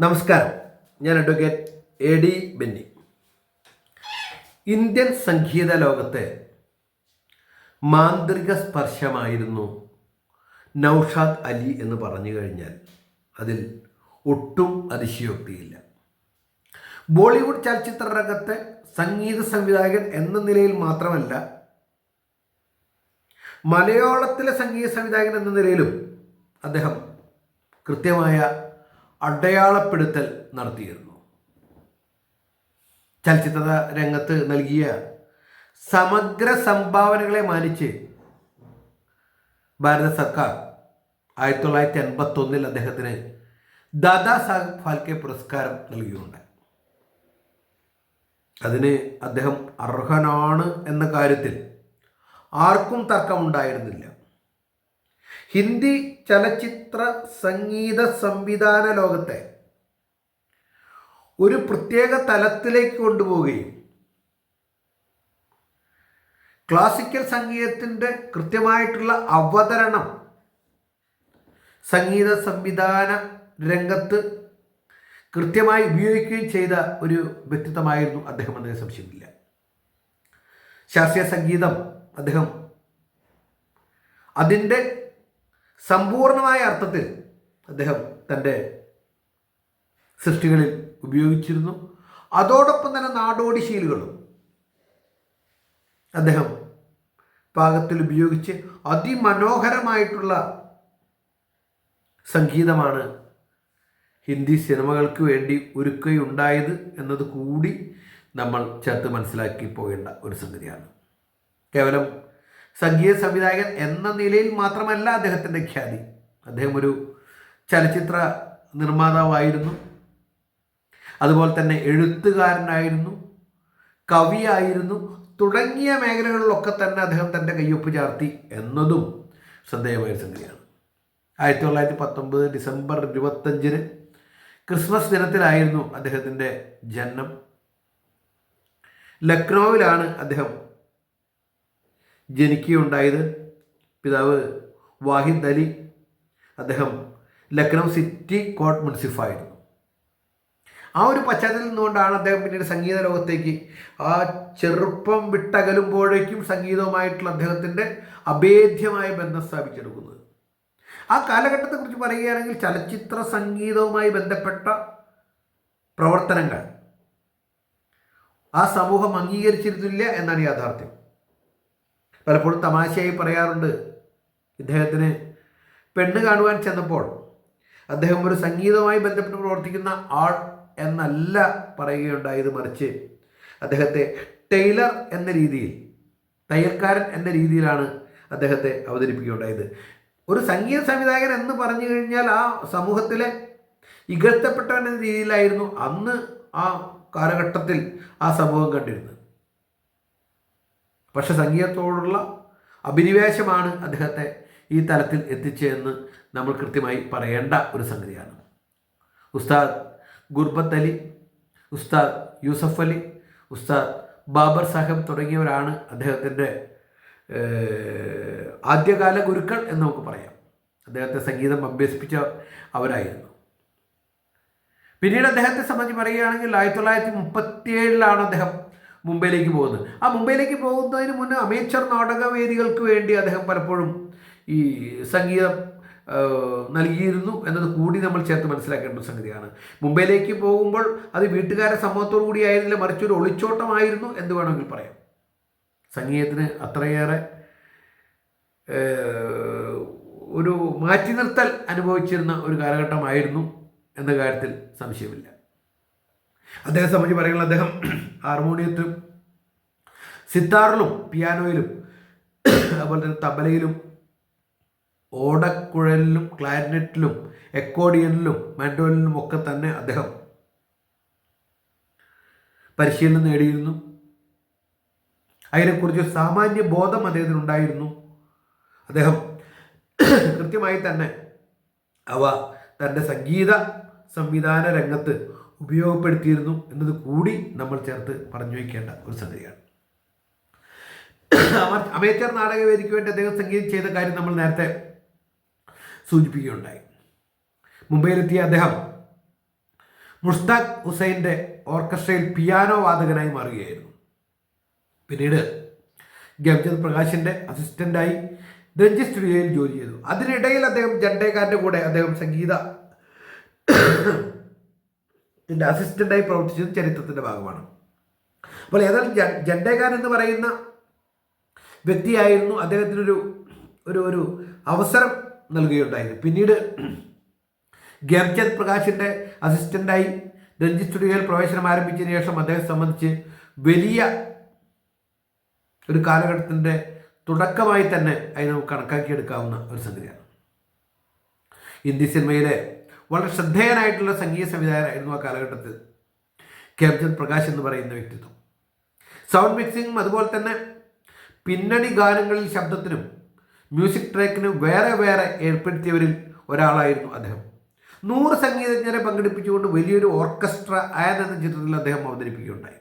നമസ്കാരം. ഞാൻ advocate A D Benny. Indian സംഗീത ലോകത്തെ മാന്ത്രിക സ്പർശമായിരുന്നു നൗഷാദ് അലി എന്ന് പറഞ്ഞു കഴിഞ്ഞാൽ. അതിൽ ഒട്ടും അതിശയോക്തിയില്ല. ബോളിവുഡ് ചലച്ചിത്ര രംഗത്തെ സംഗീത സംവിധായകൻ എന്ന നിലയിൽ മാത്രമല്ല മലയാളത്തിലെ സംഗീത സംവിധായകൻ എന്ന നിലയിലും അദ്ദേഹം കൃത്യമായ അടയാളപ്പെടുത്തൽ നടത്തിയിരുന്നു. ചലച്ചിത്ര രംഗത്ത് നൽകിയ സമഗ്ര സംഭാവനകളെ മാനിച്ച് ഭാരത സർക്കാർ ആയിരത്തി തൊള്ളായിരത്തി എൺപത്തൊന്നിൽ അദ്ദേഹത്തിന് ദാദാ സാഹിബ് ഫാൽക്കെ പുരസ്കാരം നൽകിയിട്ടുണ്ട്. അതിന് അദ്ദേഹം അർഹനാണ് എന്ന കാര്യത്തിൽ ആർക്കും തർക്കമുണ്ടായിരുന്നില്ല. ഹിന്ദി ചലച്ചിത്ര സംഗീത സംവിധാന ലോകത്തെ ഒരു പ്രത്യേക തലത്തിലേക്ക് കൊണ്ടുപോവുകയും ക്ലാസിക്കൽ സംഗീതത്തിന്റെ കൃത്യമായിട്ടുള്ള അവതരണം സംഗീത സംവിധാന രംഗത്ത് കൃത്യമായി ഉപയോഗിക്കുകയും ചെയ്ത ഒരു വ്യക്തിത്വമായിരുന്നു അദ്ദേഹം എന്നതിന് സംശയമില്ല. ശാസ്ത്രീയ സംഗീതം അദ്ദേഹം അതിന്റെ സമ്പൂർണമായ അർത്ഥത്തിൽ അദ്ദേഹം തന്റെ സൃഷ്ടികളിൽ ഉപയോഗിച്ചിരുന്നു. അതോടൊപ്പം തന്നെ നാടോടി ശീലുകളും അദ്ദേഹം പാകത്തിൽ ഉപയോഗിച്ച് അതിമനോഹരമായിട്ടുള്ള സംഗീതമാണ് ഹിന്ദി സിനിമകൾക്ക് വേണ്ടി ഒരുക്കുകയുണ്ടായത് എന്നത് കൂടി നമ്മൾ ചേർത്ത് മനസ്സിലാക്കി പോകേണ്ട ഒരു സംഗതിയാണ്. കേവലം സംഗീത സംവിധായകൻ എന്ന നിലയിൽ മാത്രമല്ല അദ്ദേഹത്തിന്റെ ഖ്യാതി. അദ്ദേഹം ഒരു ചലച്ചിത്ര നിർമ്മാതാവായിരുന്നു. അതുപോലെ തന്നെ എഴുത്തുകാരനായിരുന്നു. കവിയായിരുന്നു. തുടങ്ങിയ മേഖലകളിലൊക്കെ തന്നെ അദ്ദേഹം തന്റെ കയ്യൊപ്പ് ചാർത്തി എന്നതും ശ്രദ്ധേയമായ സംഗതിയാണ്. ആയിരത്തി തൊള്ളായിരത്തി പത്തൊമ്പത് ഡിസംബർ ഇരുപത്തഞ്ചിന് ക്രിസ്മസ് ദിനത്തിലായിരുന്നു അദ്ദേഹത്തിന്റെ ജനനം. ലക്നൗവിലാണ് അദ്ദേഹം ജനിക്കുകയുണ്ടായത്? പിതാവ് വാഹിദ് അലി. അദ്ദേഹം ലക്നൗ സിറ്റി കോട്ട് മുൻസിഫായിരുന്നു. ആ ഒരു പശ്ചാത്തലത്തിൽ നിന്നുകൊണ്ടാണ് അദ്ദേഹം പിന്നീട് സംഗീത ലോകത്തേക്ക് ആ ചെറുപ്പം വിട്ടകലുമ്പോഴേക്കും സംഗീതവുമായിട്ടുള്ള അദ്ദേഹത്തിന്റെ അഭേദ്യമായ ബന്ധം സ്ഥാപിച്ചെടുക്കുന്നത്. ആ കാലഘട്ടത്തെക്കുറിച്ച് പറയുകയാണെങ്കിൽ ചലച്ചിത്ര സംഗീതവുമായി ബന്ധപ്പെട്ട പ്രവർത്തനങ്ങൾ ആ സമൂഹം അംഗീകരിച്ചിരുന്നില്ല എന്നാണ് യാഥാർത്ഥ്യം. പലപ്പോഴും തമാശയായി പറയാറുണ്ട് ഇദ്ദേഹത്തിന്. പെണ്ണ് കാണുവാൻ ചെന്നപ്പോൾ അദ്ദേഹം ഒരു സംഗീതവുമായി ബന്ധപ്പെട്ട് പ്രവർത്തിക്കുന്ന ആൾ എന്നല്ല പറയുകയുണ്ടായത് മറിച്ച് അദ്ദേഹത്തെ ടൈലർ എന്ന രീതിയിൽ തയ്യൽക്കാരൻ എന്ന രീതിയിലാണ് അദ്ദേഹത്തെ അവതരിപ്പിക്കുകയുണ്ടായത്. ഒരു സംഗീത സംവിധായകൻ എന്ന് പറഞ്ഞു കഴിഞ്ഞാൽ ആ സമൂഹത്തിലെ ഇകഴ്ത്തപ്പെട്ടവൻ എന്ന രീതിയിലായിരുന്നു അന്ന് ആ കാലഘട്ടത്തിൽ ആ സമൂഹം കണ്ടിരുന്നത്. പക്ഷെ സംഗീതത്തോടുള്ള അഭിനിവേശമാണ് അദ്ദേഹത്തെ ഈ തലത്തിൽ എത്തിച്ചതെന്ന് നമ്മൾ കൃത്യമായി പറയേണ്ട ഒരു സംഗതിയാണ്. ഉസ്താദ് ഗുർബത്ത് അലി ഉസ്താദ് യൂസഫ് അലി ഉസ്താദ് ബാബർ സാഹിബ് തുടങ്ങിയവരാണ് അദ്ദേഹത്തിന്റെ ആദ്യകാല ഗുരുക്കൾ എന്ന് നമുക്ക് പറയാം. അദ്ദേഹത്തെ സംഗീതം അഭ്യസിപ്പിച്ച അവരായിരുന്നു. പിന്നീട് അദ്ദേഹത്തെ സംബന്ധിച്ച് പറയുകയാണെങ്കിൽ ആയിരത്തി തൊള്ളായിരത്തി മുപ്പത്തിയേഴിലാണ് അദ്ദേഹം മുംബൈയിലേക്ക് പോകുന്നത്. ആ മുംബൈയിലേക്ക് പോകുന്നതിന് മുന്നേ അമേച്ചർ നാടകവേദികൾക്ക് വേണ്ടി അദ്ദേഹം പലപ്പോഴും ഈ സംഗീതം നൽകിയിരുന്നു എന്നത് കൂടി നമ്മൾ ചേർത്ത് മനസ്സിലാക്കേണ്ട ഒരു സംഗതിയാണ്. മുംബൈയിലേക്ക് പോകുമ്പോൾ അത് വീട്ടുകാരെ സമ്മതത്തോടു കൂടി ആയിരുന്നില്ല മറിച്ച് ഒരു ഒളിച്ചോട്ടമായിരുന്നു എന്ന് വേണമെങ്കിൽ പറയാം. സംഗീതത്തിന് അത്രയേറെ ഒരു മാറ്റി നിർത്തൽ അനുഭവിച്ചിരുന്ന ഒരു കാലഘട്ടമായിരുന്നു എന്ന കാര്യത്തിൽ സംശയമില്ല. അദ്ദേഹം സംബന്ധിച്ച് പറയുന്നത് അദ്ദേഹം ഹാർമോണിയത്തിലും സിത്താറിലും പിയാനോയിലും അതുപോലെ തന്നെ തബലയിലും ഓടക്കുഴലിലും ക്ലാരിനെറ്റിലും എക്കോഡിയനിലും മാൻഡോലിനും ഒക്കെ തന്നെ അദ്ദേഹം പരിശീലനം നേടിയിരുന്നു. അതിനെക്കുറിച്ച് സാമാന്യ ബോധം അദ്ദേഹത്തിന് ഉണ്ടായിരുന്നു. അദ്ദേഹം കൃത്യമായി തന്നെ അവ തന്റെ സംഗീത സംവിധാന രംഗത്ത് ഉപയോഗപ്പെടുത്തിയിരുന്നു എന്നത് കൂടി നമ്മൾ ചേർത്ത് പറഞ്ഞു വയ്ക്കേണ്ട ഒരു സംഗതിയാണ്. അമേച്ചർ നാടകവേദിക്ക് വേണ്ടി അദ്ദേഹം സംഗീതം ചെയ്ത കാര്യം നമ്മൾ നേരത്തെ സൂചിപ്പിക്കുകയുണ്ടായി. മുംബൈയിലെത്തിയ അദ്ദേഹം മുഷ്താഖ് ഹുസൈന്റെ ഓർക്കസ്ട്രയിൽ പിയാനോ വാദകനായി മാറുകയായിരുന്നു. പിന്നീട് ഗംജത് പ്രകാശിന്റെ അസിസ്റ്റന്റായി രഞ്ജി സ്റ്റുഡിയോയിൽ ജോലി ചെയ്തു. അതിനിടയിൽ അദ്ദേഹം ജണ്ടേകാരന്റെ കൂടെ അദ്ദേഹം സംഗീത ഇതിന്റെ അസിസ്റ്റന്റായി പ്രവർത്തിച്ചത് ചരിത്രത്തിന്റെ ഭാഗമാണ്. അപ്പോൾ ഏതായാലും ജണ്ടേഖാൻ എന്ന് പറയുന്ന വ്യക്തിയായിരുന്നു അദ്ദേഹത്തിനൊരു ഒരു ഒരു അവസരം നൽകുകയുണ്ടായിരുന്നു പിന്നീട് ഗേംചന്ദ് പ്രകാശിന്റെ അസിസ്റ്റന്റായി രഞ്ജിത്ത് സ്റ്റുഡിയോയിൽ പ്രവേശനം ആരംഭിച്ചതിന് ശേഷം അദ്ദേഹത്തെ സംബന്ധിച്ച് വലിയ ഒരു കാലഘട്ടത്തിന്റെ തുടക്കമായി തന്നെ അതിനെ നമുക്ക് കണക്കാക്കിയെടുക്കാവുന്ന ഒരു സംഗതിയാണ്. ഹിന്ദി സിനിമയിലെ വളരെ ശ്രദ്ധേയനായിട്ടുള്ള സംഗീത സംവിധായകനായിരുന്നു ആ കാലഘട്ടത്തിൽ. കേംചന്ദ് പ്രകാശ് എന്ന് പറയുന്ന വ്യക്തിത്വം. സൗണ്ട് മിക്സിങ്ങും അതുപോലെ തന്നെ പിന്നണി ഗാനങ്ങളിൽ ശബ്ദത്തിനും മ്യൂസിക് ട്രാക്കിനും വേറെ വേറെ ഏർപ്പെടുത്തിയവരിൽ ഒരാളായിരുന്നു അദ്ദേഹം. നൂറ് സംഗീതജ്ഞരെ പങ്കെടുപ്പിച്ചുകൊണ്ട് വലിയൊരു ഓർക്കസ്ട്ര ആയൻ എന്ന ചിത്രത്തിൽ അദ്ദേഹം അവതരിപ്പിക്കുകയുണ്ടായി.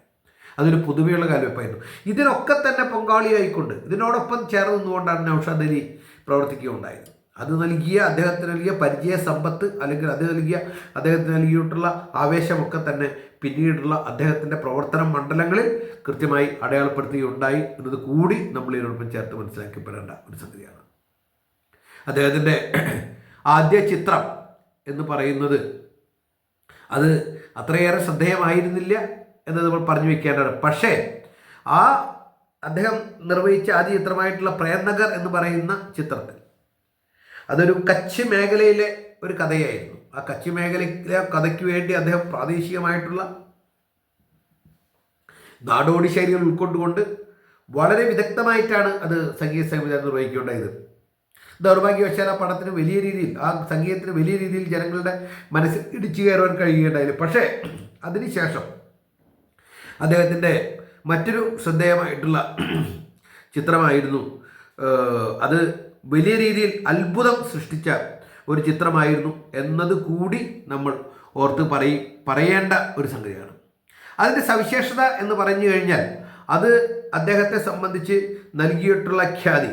അതൊരു പുതുമയുള്ള കാൽവെപ്പായിരുന്നു ഇതിനൊക്കെ തന്നെ പങ്കാളിയായിക്കൊണ്ട് ഇതിനോടൊപ്പം ചേർന്ന് നിന്നുകൊണ്ടാണ് നൌഷാദ് പ്രവർത്തിക്കുകയുണ്ടായത്. അത് നൽകിയ അദ്ദേഹത്തിന് നൽകിയ പരിചയ സമ്പത്ത് അല്ലെങ്കിൽ അത് നൽകിയ അദ്ദേഹത്തിന് നൽകിയിട്ടുള്ള ആവേശമൊക്കെ തന്നെ പിന്നീടുള്ള അദ്ദേഹത്തിന്റെ പ്രവർത്തന മണ്ഡലങ്ങളിൽ കൃത്യമായി അടയാളപ്പെടുത്തുകയുണ്ടായി എന്നത് കൂടി നമ്മൾ ഇതിനോടൊപ്പം ചേർത്ത് മനസ്സിലാക്കപ്പെടേണ്ട ഒരു സംഗതിയാണ്. അദ്ദേഹത്തിന്റെ ആദ്യ ചിത്രം എന്ന് പറയുന്നത് അത് അത്രയേറെ ശ്രദ്ധേയമായിരുന്നില്ല എന്ന് നമ്മൾ പറഞ്ഞു വെക്കേണ്ടതാണ് പക്ഷേ ആ അദ്ദേഹം നിർവഹിച്ച ആദ്യ ചിത്രമായിട്ടുള്ള പ്രേംനഗർ എന്ന് പറയുന്ന ചിത്രത്തിൽ അതൊരു കച്ച് മേഖലയിലെ ഒരു കഥയായിരുന്നു. ആ കച്ച് മേഖലയിലെ കഥയ്ക്ക് വേണ്ടി അദ്ദേഹം പ്രാദേശികമായിട്ടുള്ള നാടോടി ശൈലികൾ ഉൾക്കൊണ്ടുകൊണ്ട് വളരെ വിദഗ്ധമായിട്ടാണ് അത് സംഗീത സംവിധാനം നിർവഹിക്കേണ്ടത്. ദൗർഭാഗ്യവശാൽ ആ പടത്തിന് വലിയ രീതിയിൽ ആ സംഗീതത്തിന് വലിയ രീതിയിൽ ജനങ്ങളുടെ മനസ്സിൽ ഇടിച്ചു കയറുവാൻ കഴിയുകയുണ്ടായില്ല. പക്ഷേ അതിനുശേഷം അദ്ദേഹത്തിന്റെ മറ്റൊരു ശ്രദ്ധേയമായിട്ടുള്ള ചിത്രമായിരുന്നു അത് വലിയ രീതിയിൽ അത്ഭുതം സൃഷ്ടിച്ച ഒരു ചിത്രമായിരുന്നു എന്നത് കൂടി നമ്മൾ ഓർത്ത് പറയും പറയേണ്ട ഒരു സംഗതിയാണ്. അതിന്റെ സവിശേഷത എന്ന് പറഞ്ഞു കഴിഞ്ഞാൽ അത് അദ്ദേഹത്തെ സംബന്ധിച്ച് നൽകിയിട്ടുള്ള ഖ്യാതി.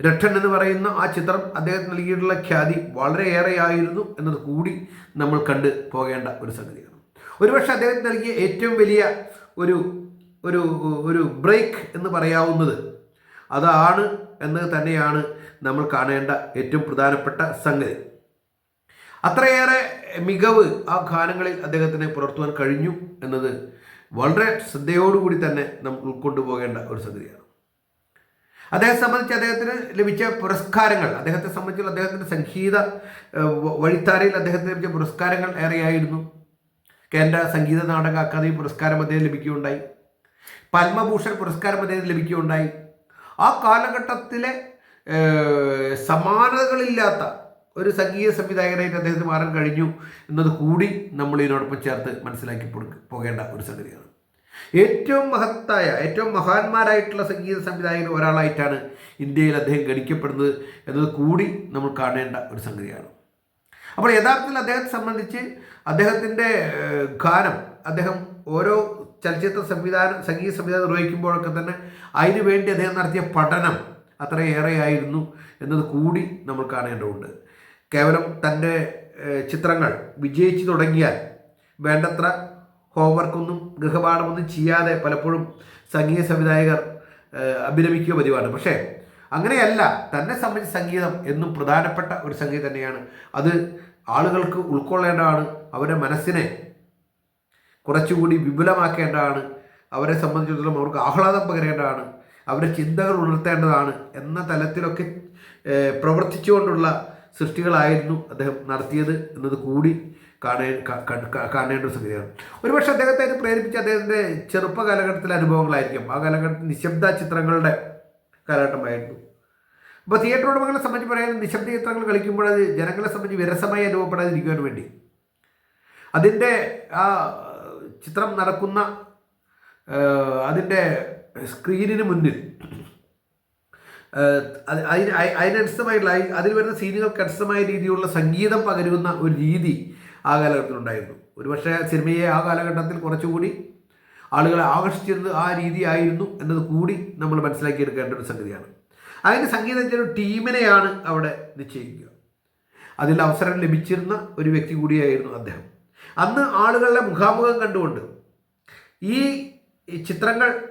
രക്ഷൻ എന്ന് പറയുന്ന ആ ചിത്രം അദ്ദേഹത്തിന് നൽകിയിട്ടുള്ള ഖ്യാതി വളരെയേറെയായിരുന്നു എന്നത് കൂടി നമ്മൾ കണ്ട് പോകേണ്ട ഒരു സംഗതിയാണ്. ഒരുപക്ഷെ അദ്ദേഹത്തിന് നൽകിയ ഏറ്റവും വലിയ ഒരു ഒരു ഒരു ബ്രേക്ക് എന്ന് പറയാവുന്നത് അതാണ് എന്ന് തന്നെയാണ് നമ്മൾ കാണേണ്ട ഏറ്റവും പ്രധാനപ്പെട്ട സംഗതി. അത്രയേറെ മികവ് ആ ഗാനങ്ങളിൽ അദ്ദേഹത്തിന് പുലർത്തുവാൻ കഴിഞ്ഞു എന്നത് വളരെ ശ്രദ്ധയോടുകൂടി തന്നെ നമ്മൾ ഉൾക്കൊണ്ടുപോകേണ്ട ഒരു സംഗതിയാണ്. അദ്ദേഹത്തെ സംബന്ധിച്ച് അദ്ദേഹത്തിന് ലഭിച്ച പുരസ്കാരങ്ങൾ അദ്ദേഹത്തെ സംബന്ധിച്ചുള്ള അദ്ദേഹത്തിന്റെ സംഗീത വഴിത്താരയിൽ അദ്ദേഹത്തിന് ലഭിച്ച പുരസ്കാരങ്ങൾ ഏറെയായിരുന്നു. കേന്ദ്ര സംഗീത നാടക അക്കാദമി പുരസ്കാരം അദ്ദേഹം ലഭിക്കുകയുണ്ടായി. പത്മഭൂഷൺ പുരസ്കാരം അദ്ദേഹത്തിന് ലഭിക്കുകയുണ്ടായി. ആ കാലഘട്ടത്തിലെ സമാനതകളില്ലാത്ത ഒരു സംഗീത സംവിധായകനായിട്ട് അദ്ദേഹത്തിന് മാറാൻ കഴിഞ്ഞു എന്നത് കൂടി നമ്മൾ ഇതിനോടൊപ്പം ചേർത്ത് മനസ്സിലാക്കി പോകേണ്ട ഒരു സംഗതിയാണ്. ഏറ്റവും മഹത്തായ ഏറ്റവും മഹാന്മാരായിട്ടുള്ള സംഗീത സംവിധായകൻ ഒരാളായിട്ടാണ് ഇന്ത്യയിൽ അദ്ദേഹം ഗണിക്കപ്പെടുന്നത് എന്നത് കൂടി നമ്മൾ കാണേണ്ട ഒരു സംഗതിയാണ്. അപ്പോൾ യഥാർത്ഥത്തിൽ അദ്ദേഹത്തെ സംബന്ധിച്ച് അദ്ദേഹത്തിന്റെ ഗാനം അദ്ദേഹം ഓരോ ചലച്ചിത്ര സംവിധാനം സംഗീത സംവിധാനം നിർവഹിക്കുമ്പോഴൊക്കെ തന്നെ അതിനുവേണ്ടി അദ്ദേഹം നടത്തിയ പഠനം അത്രയേറെയായിരുന്നു എന്നത് കൂടി നമ്മൾ കാണേണ്ടതുണ്ട്. കേവലം തന്റെ ചിത്രങ്ങൾ വിജയിച്ചു തുടങ്ങിയാൽ വേണ്ടത്ര ഹോംവർക്കൊന്നും ഗൃഹപാഠമൊന്നും ചെയ്യാതെ പലപ്പോഴും സംഗീത സംവിധായകർ അഭിനമിക്കുക പതിവാണ്. പക്ഷേ അങ്ങനെയല്ല. തന്നെ സംബന്ധിച്ച സംഗീതം എന്നും പ്രധാനപ്പെട്ട ഒരു സംഗീതം തന്നെയാണ്. അത് ആളുകൾക്ക് ഉൾക്കൊള്ളേണ്ടതാണ്. അവരുടെ മനസ്സിനെ കുറച്ചുകൂടി വിപുലമാക്കേണ്ടതാണ്. അവരെ സംബന്ധിച്ചിടത്തോളം അവർക്ക് ആഹ്ലാദം പകരേണ്ടതാണ്. അവരെ ചിന്തകൾ ഉണർത്തേണ്ടതാണ് എന്ന തലത്തിലൊക്കെ പ്രവർത്തിച്ചുകൊണ്ടുള്ള സൃഷ്ടികളായിരുന്നു അദ്ദേഹം നടത്തിയത് എന്നത് കൂടി കാണേ കാണേണ്ട ഒരു സംഗതിയാണ്. ഒരുപക്ഷെ അദ്ദേഹത്തെ അതിന് പ്രേരിപ്പിച്ച അദ്ദേഹത്തിന്റെ ചെറുപ്പ കാലഘട്ടത്തിലെ അനുഭവങ്ങളായിരിക്കും. ആ കാലഘട്ടത്തിൽ നിശബ്ദ ചിത്രങ്ങളുടെ കാലഘട്ടമായിരുന്നു. അപ്പോൾ തിയേറ്റർ ഉടമകളെ സംബന്ധിച്ച് പറയാൻ നിശബ്ദ ചിത്രങ്ങൾ കളിക്കുമ്പോൾ അത് ജനങ്ങളെ സംബന്ധിച്ച് വിരസമായി അനുഭവപ്പെടാതിരിക്കുവാൻ വേണ്ടി. അതിന്റെ ആ ചിത്രം നടക്കുന്ന അതിന്റെ സ്ക്രീനിന് മുന്നിൽ അതിന് അതിനനുസൃതമായിട്ടുള്ള അതിൽ വരുന്ന സീനുകൾക്ക് അനുസൃതമായ രീതിയിലുള്ള സംഗീതം പകരുന്ന ഒരു രീതി ആ കാലഘട്ടത്തിലുണ്ടായിരുന്നു. ഒരുപക്ഷെ സിനിമയെ ആ കാലഘട്ടത്തിൽ കുറച്ചുകൂടി ആളുകളെ ആകർഷിച്ചിരുന്നത് ആ രീതിയായിരുന്നു എന്നത് കൂടി നമ്മൾ മനസ്സിലാക്കിയെടുക്കേണ്ട ഒരു സംഗതിയാണ്. അതിന് സംഗീതജ്ഞ ഒരു ടീമിനെയാണ് അവിടെ നിശ്ചയിക്കുക. അതിൽ അവസരം ലഭിച്ചിരുന്ന ഒരു വ്യക്തി കൂടിയായിരുന്നു അദ്ദേഹം. അന്ന് ആളുകളുടെ മുഖാമുഖം കണ്ടുകൊണ്ട് ഈ ചിത്രങ്ങൾ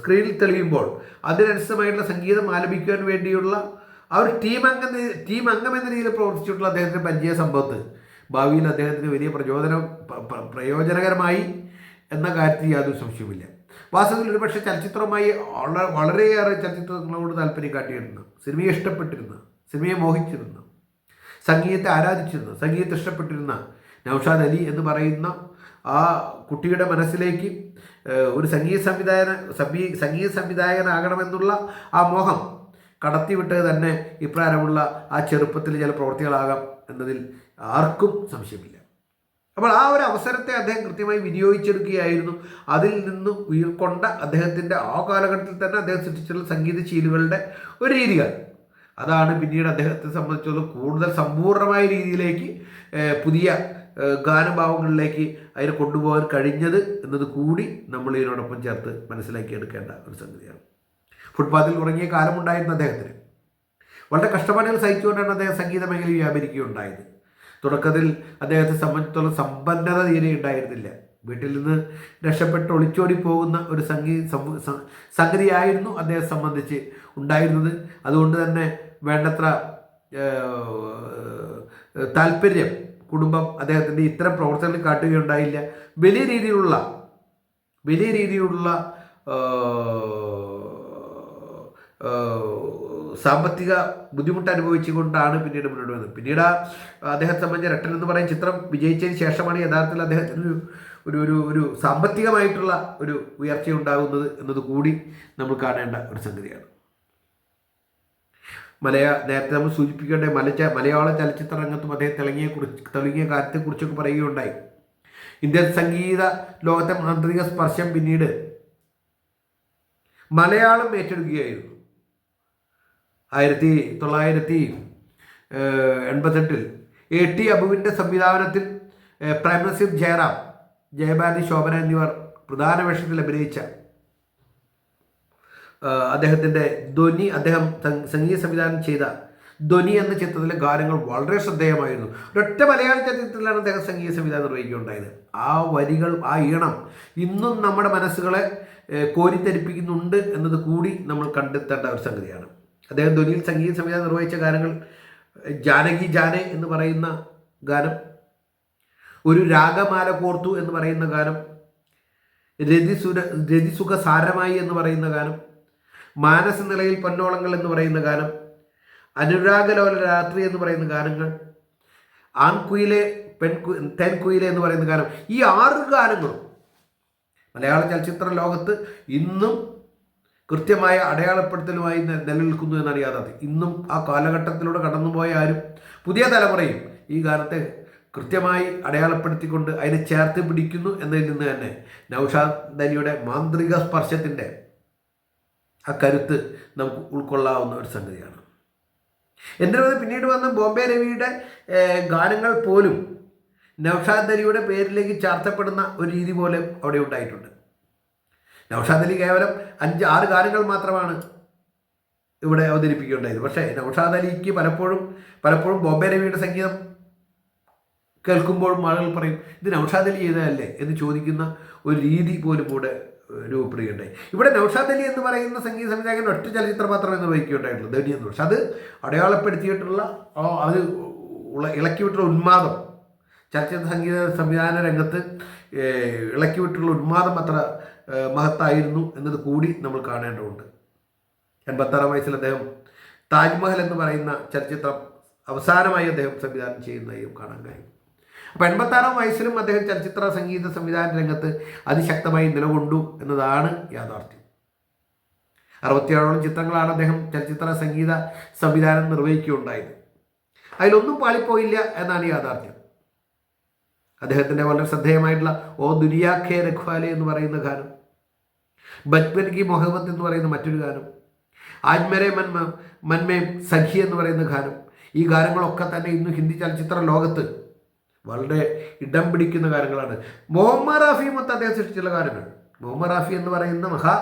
സ്ക്രീനിൽ തെളിയുമ്പോൾ അതിനനുസൃതമായിട്ടുള്ള സംഗീതം ആലപിക്കുവാൻ വേണ്ടിയുള്ള ആ ഒരു ടീം അംഗം ടീം അംഗം എന്ന രീതിയിൽ പ്രവർത്തിച്ചിട്ടുള്ള അദ്ദേഹത്തിന്റെ പരിചയ സമ്പത്ത് ഭാവിയിൽ അദ്ദേഹത്തിന് വലിയ പ്രചോദനം പ്ര- പ്ര- പ്രയോജനകരമായി എന്ന കാര്യത്തിൽ യാതൊരു സംശയവുമില്ല. വാസ്തവത്തിൽ ഒരുപക്ഷെ ചലച്ചിത്രമായി വളരെ വളരെയേറെ ചലച്ചിത്രങ്ങളോട് താല്പര്യം കാട്ടിയിരുന്നു. സിനിമയെ ഇഷ്ടപ്പെട്ടിരുന്ന. സിനിമയെ മോഹിച്ചിരുന്ന. സംഗീതത്തെ ആരാധിച്ചിരുന്ന? സംഗീതത്തെ ഇഷ്ടപ്പെട്ടിരുന്ന നൌഷാദ് അലി എന്ന് പറയുന്ന ആ കുട്ടിയുടെ മനസ്സിലേക്ക് ഒരു സംഗീത സംവിധായകൻ സംഗീ സംഗീത സംവിധായകനാകണമെന്നുള്ള ആ മോഹം കടത്തിവിട്ടത് തന്നെ ഇപ്രകാരമുള്ള ആ ചെറുപ്പത്തിൽ ചില പ്രവൃത്തികളാകാം എന്നതിൽ ആർക്കും സംശയമില്ല. അപ്പോൾ ആ ഒരു അവസരത്തെ അദ്ദേഹം കൃത്യമായി വിനിയോഗിച്ചെടുക്കുകയായിരുന്നു. അതിൽ നിന്ന് ഉയർക്കൊണ്ട അദ്ദേഹത്തിന്റെ ആ കാലഘട്ടത്തിൽ തന്നെ അദ്ദേഹം സൃഷ്ടിച്ചിട്ടുള്ള സംഗീത ശീലുകളുടെ ഒരു രീതികൾ. അതാണ് പിന്നീട് അദ്ദേഹത്തെ സംബന്ധിച്ചുള്ള കൂടുതൽ സമ്പൂർണമായ രീതിയിലേക്ക് പുതിയ ഗാനഭാവങ്ങളിലേക്ക് അതിനെ കൊണ്ടുപോകാൻ കഴിഞ്ഞത് എന്നത് കൂടി നമ്മൾ ഇതിനോടൊപ്പം ചേർത്ത് മനസ്സിലാക്കിയെടുക്കേണ്ട ഒരു സംഗതിയാണ്. ഫുട്പാത്തിൽ ഉറങ്ങിയ കാലമുണ്ടായിരുന്ന അദ്ദേഹത്തിന്. വളരെ കഷ്ടപ്പാടുകൾ സഹിച്ചുകൊണ്ടാണ് അദ്ദേഹം സംഗീത മേഖലയിൽ വ്യാപരിക്കുകയുണ്ടായത്. തുടക്കത്തിൽ അദ്ദേഹത്തെ സംബന്ധിച്ചിടത്തോളം സമ്പന്നത തീരെ ഉണ്ടായിരുന്നില്ല. വീട്ടിൽ നിന്ന് രക്ഷപ്പെട്ട് ഒളിച്ചോടി പോകുന്ന ഒരു സംഗീ സംഗതിയായിരുന്നു അദ്ദേഹത്തെ സംബന്ധിച്ച് ഉണ്ടായിരുന്നത്. അതുകൊണ്ട് തന്നെ വേണ്ടത്ര താല്പര്യം കുടുംബം അദ്ദേഹത്തിന്റെ ഇത്തരം പ്രവർത്തനങ്ങൾ കാട്ടുകയുണ്ടായില്ല. വലിയ രീതിയിലുള്ള വലിയ രീതിയിലുള്ള സാമ്പത്തിക ബുദ്ധിമുട്ട് അനുഭവിച്ചുകൊണ്ടാണ് പിന്നീട് മുന്നോട്ട് വന്നത്. പിന്നീട് ആ അദ്ദേഹത്തെ സംബന്ധിച്ച രട്ടൻ എന്ന് പറയുന്ന ചിത്രം വിജയിച്ചതിന് ശേഷമാണ് യഥാർത്ഥത്തിൽ അദ്ദേഹത്തിന് ഒരു ഒരു ഒരു സാമ്പത്തികമായിട്ടുള്ള ഒരു ഉയർച്ച ഉണ്ടാകുന്നത് എന്നത് കൂടി നമ്മൾ കാണേണ്ട ഒരു സംഗതിയാണ്. മലയാ നേരത്തെ നമ്മൾ സൂചിപ്പിക്കേണ്ട മലച്ച മലയാള ചലച്ചിത്ര രംഗത്തും അദ്ദേഹം തിളങ്ങിയ കുറിച്ച് തിളങ്ങിയ കാര്യത്തെക്കുറിച്ചൊക്കെ പറയുകയുണ്ടായി. ഇന്ത്യൻ സംഗീത ലോകത്തെ മാന്ത്രിക സ്പർശം പിന്നീട് മലയാളം ഏറ്റെടുക്കുകയായിരുന്നു. ആയിരത്തി തൊള്ളായിരത്തി എൺപത്തെട്ടിൽ എ ടി അബുവിന്റെ സംവിധാനത്തിൽ പ്രേംനസീർ ജയറാം ജയഭാരതി ശോഭന എന്നിവർ പ്രധാന വേഷത്തിൽ അഭിനയിച്ച അദ്ദേഹത്തിന്റെ ധ്വനി അദ്ദേഹം സംഗീത സംവിധാനം ചെയ്ത ധ്വനി എന്ന ചിത്രത്തിലെ ഗാനങ്ങൾ വളരെ ശ്രദ്ധേയമായിരുന്നു. ഒരൊറ്റ മലയാള ചലച്ചിത്രത്തിലാണ് അദ്ദേഹം സംഗീത സംവിധാനം നിർവഹിക്കുകയുണ്ടായത്. ആ വരികൾ ആ ഈണം ഇന്നും നമ്മുടെ മനസ്സുകളെ കോരിത്തരിപ്പിക്കുന്നുണ്ട് എന്നത് കൂടി നമ്മൾ കണ്ടെത്തേണ്ട ഒരു സംഗതിയാണ്. അദ്ദേഹം ധ്വനിയിൽ സംഗീത സംവിധാനം നിർവഹിച്ച ഗാനങ്ങൾ ജാനകി ജാനെ എന്ന് പറയുന്ന ഗാനം ഒരു രാഗമാല കോർത്തു എന്ന് പറയുന്ന ഗാനം രതിസുര രതിസുഖ സാരമായി എന്ന് പറയുന്ന ഗാനം മാനസ നിലയിൽ പൊന്നോളങ്ങൾ എന്ന് പറയുന്ന ഗാനം അനുരാഗലോല രാത്രി എന്ന് പറയുന്ന ഗാനങ്ങൾ ആൺകുയിലെ പെൺകു തെൻകുയിലെ എന്ന് പറയുന്ന ഗാനം ഈ ആറ് ഗാനങ്ങളും മലയാള ചലച്ചിത്ര ലോകത്ത് ഇന്നും കൃത്യമായ അടയാളപ്പെടുത്തലുമായി നിലനിൽക്കുന്നു എന്നാണ് യാഥാർത്ഥ്യം. ഇന്നും ആ കാലഘട്ടത്തിലൂടെ കടന്നുപോയ ആരും പുതിയ തലമുറയും ഈ ഗാനത്തെ കൃത്യമായി അടയാളപ്പെടുത്തിക്കൊണ്ട് അതിനെ ചേർത്ത് പിടിക്കുന്നു എന്നതിൽ നിന്ന് തന്നെ നൗഷാദ് ധനിയുടെ മാന്ത്രിക സ്പർശത്തിന്റെ ആ കരുത്ത് നമുക്ക് ഉൾക്കൊള്ളാവുന്ന ഒരു സംഗതിയാണ്. എന്നിരുന്നത് പിന്നീട് വന്ന ബോംബെ രവിയുടെ ഗാനങ്ങൾ പോലും നൗഷാദ് അലിയുടെ പേരിലേക്ക് ചാർത്തപ്പെടുന്ന ഒരു രീതി പോലെ അവിടെ ഉണ്ടായിട്ടുണ്ട്. നൗഷാദ് അലി കേവലം അഞ്ച് ആറ് ഗാനങ്ങൾ മാത്രമാണ് ഇവിടെ അവതരിപ്പിക്കുകയുണ്ടായത്. പക്ഷേ നൗഷാദ് അലിക്ക് പലപ്പോഴും പലപ്പോഴും ബോംബെ രവിയുടെ സംഗീതം കേൾക്കുമ്പോഴും ആളുകൾ പറയും ഇത് നൗഷാദ് അലി ചെയ്തതല്ലേ? എന്ന് ചോദിക്കുന്ന ഒരു രീതി പോലും കൂടെ രൂപപ്പെടുകയുണ്ടായി. ഇവിടെ നൗഷാദ് അലി എന്ന് പറയുന്ന സംഗീത സംവിധായകൻ ഒറ്റ ചലച്ചിത്രം മാത്രമേ നിർവഹിക്കുകയുണ്ടായിട്ടുള്ളൂ ധനി എന്ന് പക്ഷെ അത് അടയാളപ്പെടുത്തിയിട്ടുള്ള അത് ഇളക്കി വിട്ടുള്ള ഉന്മാദം. ചലച്ചിത്ര സംഗീത സംവിധാന രംഗത്ത് ഇളക്കി വിട്ടുള്ള ഉന്മാദം അത്ര മഹത്തായിരുന്നു എന്നത് കൂടി നമ്മൾ കാണേണ്ടതുണ്ട്. എൺപത്താറാം വയസ്സിൽ അദ്ദേഹം താജ്മഹൽ എന്ന് പറയുന്ന ചലച്ചിത്രം അവസാനമായി അദ്ദേഹം സംവിധാനം ചെയ്യുന്നതായും കാണാൻ കഴിയും. അപ്പോൾ എൺപത്താറാം വയസ്സിലും അദ്ദേഹം ചലച്ചിത്ര സംഗീത സംവിധാന രംഗത്ത് അതിശക്തമായി നിലകൊണ്ടു എന്നതാണ് യാഥാർത്ഥ്യം. അറുപത്തിയേഴോളം ചിത്രങ്ങളാണ് അദ്ദേഹം ചലച്ചിത്ര സംഗീത സംവിധാനം നിർവഹിക്കുകയുണ്ടായത്. അതിലൊന്നും പാളിപ്പോയില്ല എന്നാണ് യാഥാർത്ഥ്യം. അദ്ദേഹത്തിന്റെ വളരെ ശ്രദ്ധേയമായിട്ടുള്ള ഓ ദുനിയാ ഖേ രഖ്വാലെ എന്ന് പറയുന്ന ഗാനം ബജ്മൻ കി മൊഹബത്ത് എന്ന് പറയുന്ന മറ്റൊരു ഗാനം ആജ്മരെ മന്മ മന്മേ സഖി എന്ന് പറയുന്ന ഗാനം ഈ ഗാനങ്ങളൊക്കെ തന്നെ ഇന്ന് ഹിന്ദി ചലച്ചിത്ര ലോകത്ത് വളരെ ഇടം പിടിക്കുന്ന കാര്യങ്ങളാണ്. മുഹമ്മദ് റാഫി മൊത്തം അദ്ദേഹം സൃഷ്ടിച്ചുള്ള കാര്യങ്ങൾ. മുഹമ്മദ് റാഫി എന്ന് പറയുന്ന മഹാ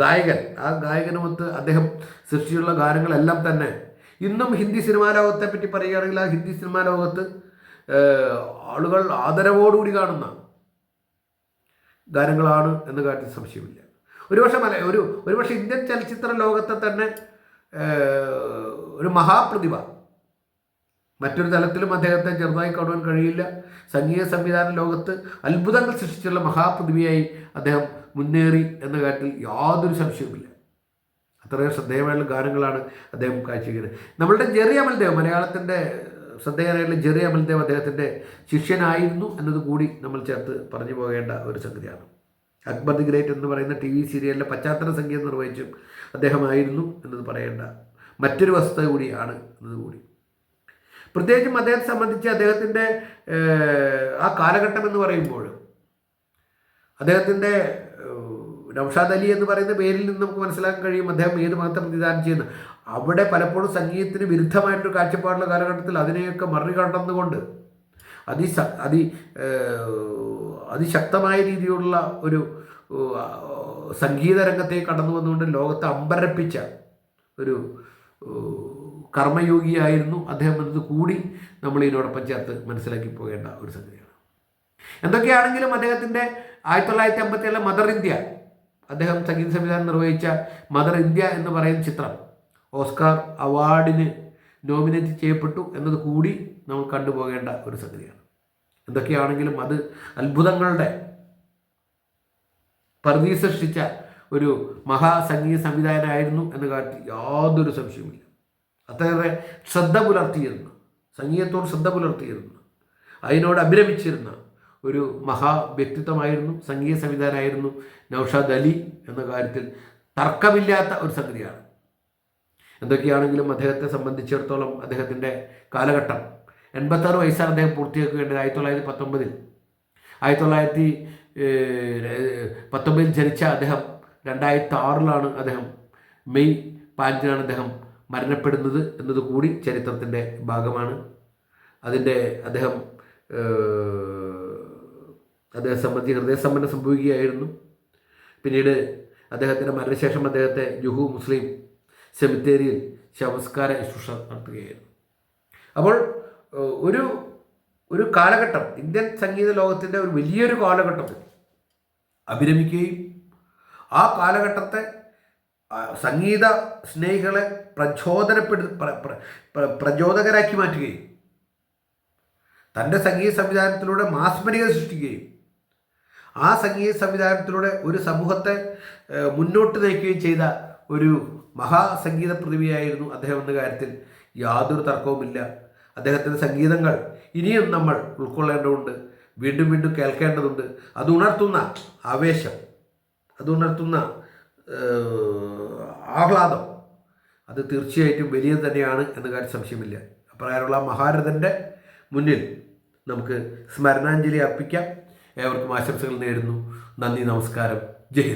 ഗായകൻ. ആ ഗായകനുമൊത്ത് അദ്ദേഹം സൃഷ്ടിച്ചുള്ള ഗാനങ്ങളെല്ലാം തന്നെ. ഇന്നും ഹിന്ദി സിനിമാ ലോകത്തെ പറ്റി പറയുകയാണെങ്കിൽ ആ ഹിന്ദി സിനിമാ ലോകത്ത് ആളുകൾ ആദരവോടുകൂടി കാണുന്ന ഗാനങ്ങളാണ് എന്ന് കാര്യത്തിൽ സംശയമില്ല. ഒരുപക്ഷെ മല ഒരു ഒരുപക്ഷെ ഇന്ത്യൻ ചലച്ചിത്ര ലോകത്തെ തന്നെ ഒരു മഹാപ്രതിഭ. മറ്റൊരു തലത്തിലും അദ്ദേഹത്തെ ചെറുതായി കാണുവാൻ കഴിയില്ല. സംഗീത സംവിധാന ലോകത്ത് അത്ഭുതങ്ങൾ സൃഷ്ടിച്ചുള്ള മഹാപ്രതിഭയായി അദ്ദേഹം മുന്നേറി എന്ന കാര്യത്തിൽ യാതൊരു സംശയവുമില്ല. അത്രയും ശ്രദ്ധേയമായുള്ള ഗാനങ്ങളാണ് അദ്ദേഹം കാഴ്ചവെക്കുന്നത്. നമ്മളുടെ ജെറി അമൽദേവ് മലയാളത്തിന്റെ ശ്രദ്ധേയനായിട്ടുള്ള ജെറി അമൽദേവ് അദ്ദേഹത്തിന്റെ ശിഷ്യനായിരുന്നു എന്നത് കൂടി നമ്മൾ ചേർത്ത് പറഞ്ഞു പോകേണ്ട ഒരു സംഗതിയാണ്. അക്ബർ ദി ഗ്രേറ്റ് എന്ന് പറയുന്ന ടി വി സീരിയലിലെ പശ്ചാത്തല സംഗീതം നിർവഹിച്ചും അദ്ദേഹമായിരുന്നു എന്നത് പറയേണ്ട മറ്റൊരു വസ്തുത കൂടിയാണ് എന്നത് കൂടി. പ്രത്യേകിച്ചും അദ്ദേഹത്തെ സംബന്ധിച്ച് അദ്ദേഹത്തിന്റെ ആ കാലഘട്ടം എന്ന് പറയുമ്പോൾ അദ്ദേഹത്തിന്റെ നൗഷാദ് അലി എന്ന് പറയുന്ന പേരിൽ നിന്ന് നമുക്ക് മനസ്സിലാക്കാൻ കഴിയും അദ്ദേഹം ഏത് മതത്തെ പ്രതിദാനം ചെയ്യുന്നു. അവിടെ പലപ്പോഴും സംഗീതത്തിന് വിരുദ്ധമായിട്ടൊരു കാഴ്ചപ്പാടുള്ള കാലഘട്ടത്തിൽ അതിനെയൊക്കെ മറികടന്നുകൊണ്ട് അതി അതി അതിശക്തമായ രീതിയിലുള്ള ഒരു സംഗീത രംഗത്തേക്ക് കടന്നു വന്നുകൊണ്ട് ലോകത്തെ അമ്പരപ്പിച്ച ഒരു കർമ്മയോഗിയായിരുന്നു. അദ്ദേഹം എന്നത് കൂടി നമ്മൾ ഇതിനോടൊപ്പം ചേർത്ത് മനസ്സിലാക്കി പോകേണ്ട ഒരു സംഗതിയാണ്. എന്തൊക്കെയാണെങ്കിലും അദ്ദേഹത്തിന്റെ ആയിരത്തി തൊള്ളായിരത്തി അമ്പത്തി ഏഴിലെ മദർ ഇന്ത്യ അദ്ദേഹം സംഗീത സംവിധാനം നിർവഹിച്ച മദർ ഇന്ത്യ എന്ന് പറയുന്ന ചിത്രം ഓസ്കാർ അവാർഡിന് നോമിനേറ്റ് ചെയ്യപ്പെട്ടു എന്നത് കൂടി നമ്മൾ കണ്ടുപോകേണ്ട ഒരു സംഗതിയാണ്. എന്തൊക്കെയാണെങ്കിലും അത് അത്ഭുതങ്ങളുടെ പരിധി സൃഷ്ടിച്ച ഒരു മഹാസംഗീത സംവിധായകനായിരുന്നു എന്ന കാര്യത്തിൽ യാതൊരു സംശയവുമില്ല. അത്രയേറെ ശ്രദ്ധ പുലർത്തിയിരുന്ന. സംഗീതത്തോട് ശ്രദ്ധ പുലർത്തിയിരുന്ന. അതിനോട് അഭിരമിച്ചിരുന്ന ഒരു മഹാ വ്യക്തിത്വമായിരുന്നു സംഗീത സംവിധാനമായിരുന്നു നൌഷാദ് അലി എന്ന കാര്യത്തിൽ തർക്കമില്ലാത്ത ഒരു സംഗതിയാണ്. എന്തൊക്കെയാണെങ്കിലും അദ്ദേഹത്തെ സംബന്ധിച്ചിടത്തോളം അദ്ദേഹത്തിന്റെ കാലഘട്ടം എൺപത്താറ് വയസ്സാണ് അദ്ദേഹം പൂർത്തിയാക്കേണ്ടത് ആയിരത്തി തൊള്ളായിരത്തി പത്തൊമ്പതിൽ ആയിരത്തി തൊള്ളായിരത്തി പത്തൊമ്പതിൽ ജനിച്ച അദ്ദേഹം രണ്ടായിരത്തി ആറിലാണ് അദ്ദേഹം മെയ് പതിനഞ്ചിനാണ് അദ്ദേഹം മരണപ്പെടുന്നത് എന്നത് കൂടി ചരിത്രത്തിന്റെ ഭാഗമാണ്. അതിന്റെ അദ്ദേഹം അദ്ദേഹം സംബന്ധിച്ച് ഹൃദയസമ്പന്നം സംഭവിക്കുകയായിരുന്നു. പിന്നീട് അദ്ദേഹത്തിന്റെ മരണശേഷം അദ്ദേഹത്തെ ജുഹു മുസ്ലിം സെമിത്തേരിയിൽ ശവസ്കാര ശുശ്രൂഷ നടത്തുകയായിരുന്നു. അപ്പോൾ ഒരു ഒരു കാലഘട്ടം ഇന്ത്യൻ സംഗീത ലോകത്തിന്റെ ഒരു വലിയൊരു കാലഘട്ടത്തിൽ അഭിരമിക്കുകയും ആ കാലഘട്ടത്തെ സംഗീത സ്നേഹികളെ പ്രചോദനപ്പെടു പ്ര- പ്ര- പ്ര- പ്രചോദകരാക്കി മാറ്റുകയും തന്റെ സംഗീത സംവിധാനത്തിലൂടെ മാസ്മരിക സൃഷ്ടിക്കുകയും ആ സംഗീത സംവിധാനത്തിലൂടെ ഒരു സമൂഹത്തെ മുന്നോട്ട് നയിക്കുകയും ചെയ്ത ഒരു മഹാസംഗീത പ്രതിഭയായിരുന്നു അദ്ദേഹം എന്ന കാര്യത്തിൽ യാതൊരു തർക്കവുമില്ല. അദ്ദേഹത്തിന്റെ സംഗീതങ്ങൾ ഇനിയും നമ്മൾ ഉൾക്കൊള്ളേണ്ടതുണ്ട് വീണ്ടും വീണ്ടും കേൾക്കേണ്ടതുണ്ട്. അത് ഉണർത്തുന്ന ആവേശം അത് ഉണർത്തുന്ന ആഹ്ലാദം. അത് തീർച്ചയായിട്ടും വലിയത് തന്നെയാണ് എന്ന കാര്യം സംശയമില്ല. അപ്രകാരമുള്ള മഹാരഥന്റെ മുന്നിൽ നമുക്ക് സ്മരണാഞ്ജലി അർപ്പിക്കാം. ഏവർക്കും ആശംസകൾ നേരുന്നു. നന്ദി നമസ്കാരം. ജയ്